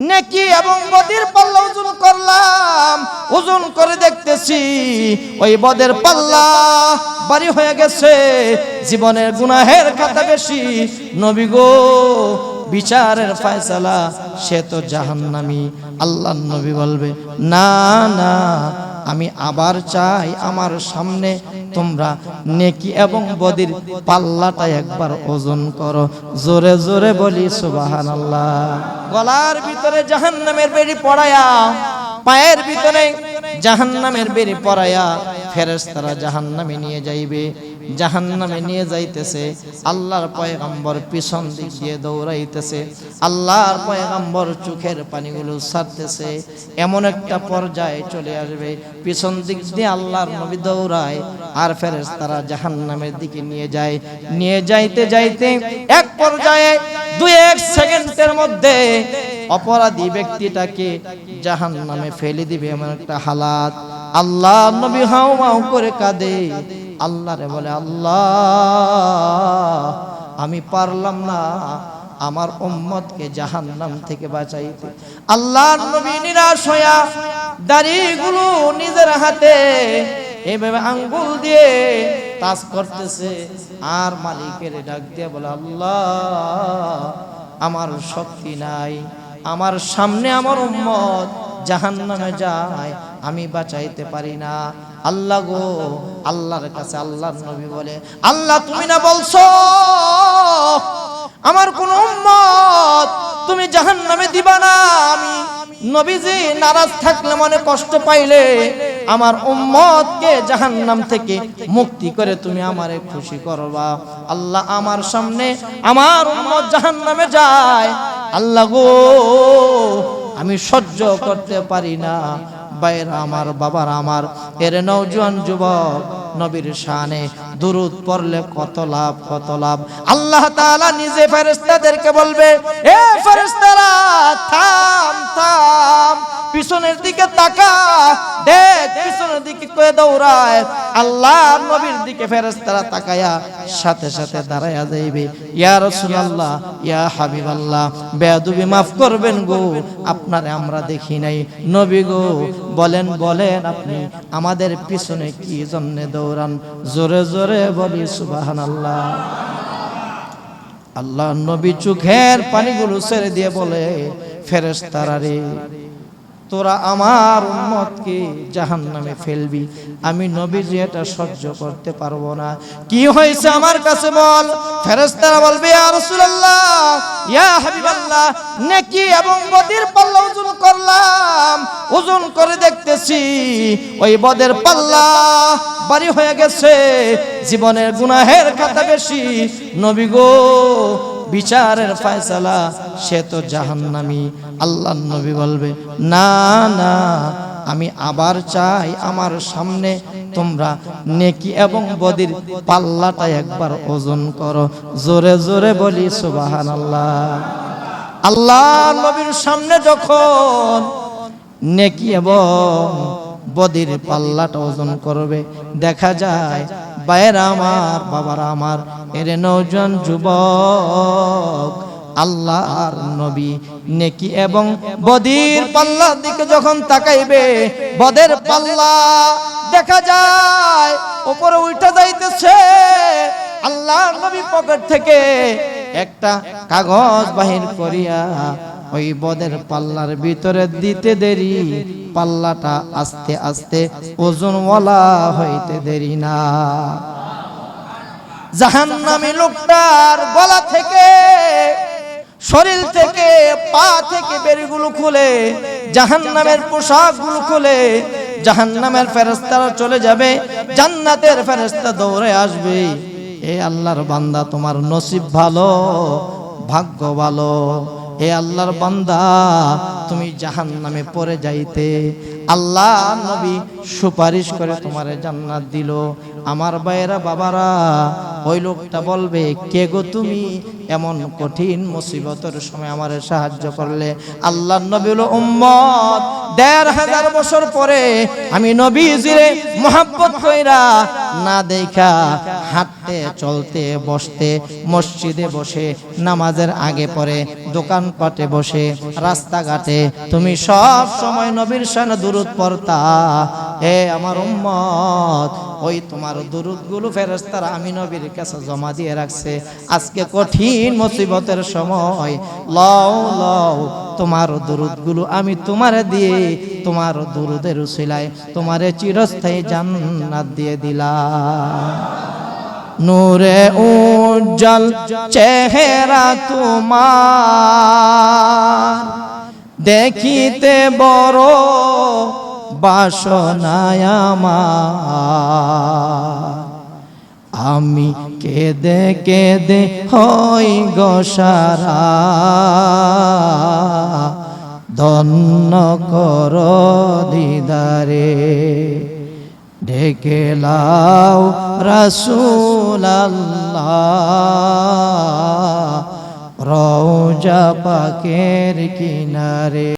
নেকি এবং বদের পাল্লা ওজন করলাম ওজন করে দেখতেছি ওই বদের পাল্লা বাড়ি হয়ে গেছে, জীবনের গুনাহের খাতা বেশি। নবী গো, বিচারের ফয়সালা, সে তো জাহান্নামি। আল্লাহ নবী বলবে, না না আমি আবার চাই আমার সামনে তোমরা নেকি এবং বদির পাল্লাটা একবার ওজন করো। জোরে জোরে বলি সুবাহান আল্লাহ গলার ভিতরে জাহান নামের বেরি পড়ায়া, পায়ের ভিতরে জাহান নামের বেরি পড়ায়া ফেরেস্তারা জাহান নামে নিয়ে যাইবে। জাহান্নামে নিয়ে যাইতেছে, আল্লাহর পয়গাম্বর পিছন দিক দিয়ে দৌড়াইতেছে, আল্লাহর পয়গাম্বর চোখের পানিগুলো ছাড়তেছে, এমন একটা পর্যায়ে চলে আসবে, পিছন দিক দিয়ে আল্লাহর নবী দৌড়ায়, আর ফেরেশতারা জাহান্নামের দিকে নিয়ে যায়, নিয়ে যাইতে যাইতে এক পর্যায়ে দুই এক সেকেন্ডের মধ্যে অপরাধী ব্যক্তিটাকে জাহান নামে ফেলে দিবে এমন একটা হালাত। আল্লাহ নবী হাউ মাউ করে কাঁদে। আল্লাহ রে বলে, আল্লাহ, আমি পারলাম না আমার উম্মতকে জাহান্নাম থেকে বাঁচাইতে। আল্লাহর নবী নিরাশ হইয়া দাড়িগুলো নিজের হাতে এভাবে আঙ্গুল দিয়ে তাস করতেছে। আর মালিকের ডাক দিয়ে বলে, আল্লাহ, আমার শক্তি নাই, আমার সামনে আমার উম্মত জাহান নামে যায়, আমি বাঁচাইতে পারি না। আল্লাহ গো, আল্লাহর কাছে আল্লাহর নবী বলে, আল্লাহ তুমি না বলছো, আমার কোন উম্মত, তুমি জাহান নামে দিবা না। আমি নবীজি নারাজ থাকলে মনে কষ্ট পাইলে, আমার উম্মতকে জাহান্নাম থেকে মুক্তি করে তুমি আমারে খুশি করবা। আল্লাহ আমার সামনে আমার উম্মত জাহান্নামে যায়। আল্লাহ গো আমি সহ্য করতে পারি না। বাইরা আমার, বাবার আমার, এর নৌজওয়ান যুবক নবীর শানে দুরুদ পড়লে কত লাভ কত লাভ। আল্লাহ তাআলা নিজে ফেরেশতাদেরকে বলবে, এ ফেরেশতারা, থাম! পিছনের দিকে তাকা। দেখ, পিছনের দিকে কয়ে দৌড়ায়। আল্লাহ নবীর দিকে ফেরেশতারা তাকায়া সাথে সাথে দাঁড়ায়া যাইবে। ইয়া রাসূলুল্লাহ, ইয়া হাবিবাল্লাহ, বেয়াদবি মাফ করবেন গো, আপনারে আমরা দেখি নাই। নবী গো, বলেন বলেন আপনি, আমাদের পিছনে কি জন্য দৌড়ান? জোরে জোরে বলি, সুবহানাল্লাহ। আল্লাহ নবী চোখের পানিগুলো ছেড়ে দিয়ে বলে, ফেরেশতারা রে তোরা আমার উম্মতকে জাহান নামে ফেলবি। আমি নবীজি এটা সহ্য করতে পারব না। কি হয়েছে আমার কাছে বল? ফেরেস্তারা বলবে আর রসুল্লাহ ইয়া নেকি এবং পাল্লা করলাম। ওজন করে দেখতেছি ওই বদের পাল্লা বাড়ি হয়ে গেছে। জীবনের গুনাহের খাতা বেশি। নবী গো, বিচারের ফয়সালা, সে তো জাহান্নামি। আল্লাহ নবী বলবে, না না, আমি আবার চাই আমার সামনে। তোমরা নেকি এবং বদির পাল্লাটা একবার ওজন করো। জোরে জোরে বলি সুবাহান আল্লাহ আল্লাহ নবীর সামনে যখন নেকি এবং বদির পাল্লাটা ওজন করবে। দেখা যায় বাইরা আমার, বাবারা আমার, এর নৌজন যুবক, আল্লাহর নবী নেকি এবং বদির পাল্লার দিকে যখন তাকাইবে, বদের পাল্লা দেখা যায় উপরে উল্টা যাইতেছে। আল্লাহর নবী পকেট থেকে একটা কাগজ বাহির করিয়া ওই বদের পাল্লার ভিতরে দিতে দেরি। পাল্লাটা আস্তে আস্তে ওজনওয়ালা হইতে দেরি না। জাহান্নামী লোকটার গলা থেকে, শরীর থেকে, পা থেকে বেরিগুলো খুলে, জাহান্নামের পোশাকগুলো খুলে, জাহান্নামের ফেরেস্তারা চলে যাবে, জান্নাতের ফেরেস্তা দৌড়ে আসবে। এ আল্লাহর বান্দা, তোমার নসিব ভালো, ভাগ্য ভালো। হে আল্লাহর বান্দা, তুমি জাহান নামে পড়ে যাইতে। আল্লাহ নবী সুপারিশ করে তোমারে জান্নাত দিল। আমার বাইরা বাবারা, ওই লোকটা বলবে, কে গো তুমি? এমন কঠিন মুসিবতের সময় আমারে সাহায্য করলে। আল্লাহ নবী হলো উম্মত। দেড় হাজার বছর পরে আমি নবীজিরে মোহাম্মত কইরা না দেখা, হাঁটতে, চলতে, বসতে, মসজিদে বসে, নামাজের আগে পরে, দোকানপাটে বসে, রাস্তাঘাটে, তুমি সব সময় নবীর সান দূরত পড়তা। এ আমার উম্মত ওই তোমার দুরুদগুলো ফেরেস্তারা আমি নবীর কাছে জমা দিয়ে রাখছে। আজকে কঠিন মুসিবতের সময়। লও লও তোমার দুরুদগুলো আমি তোমার দিয়ে তোমার দুরুদের উসিলায় তোমারে চিরস্থায়ী জান্নাত দিয়ে দিলাম। নূরে উজ্জ্বল চেহারা তোমার। দেখিতে বড় বাসনায় আমি কেদে কেদে হই গোসারা ধন্য কর দিদারে ঢেকে লাও রসুল রৌজা পাকের কিনারে।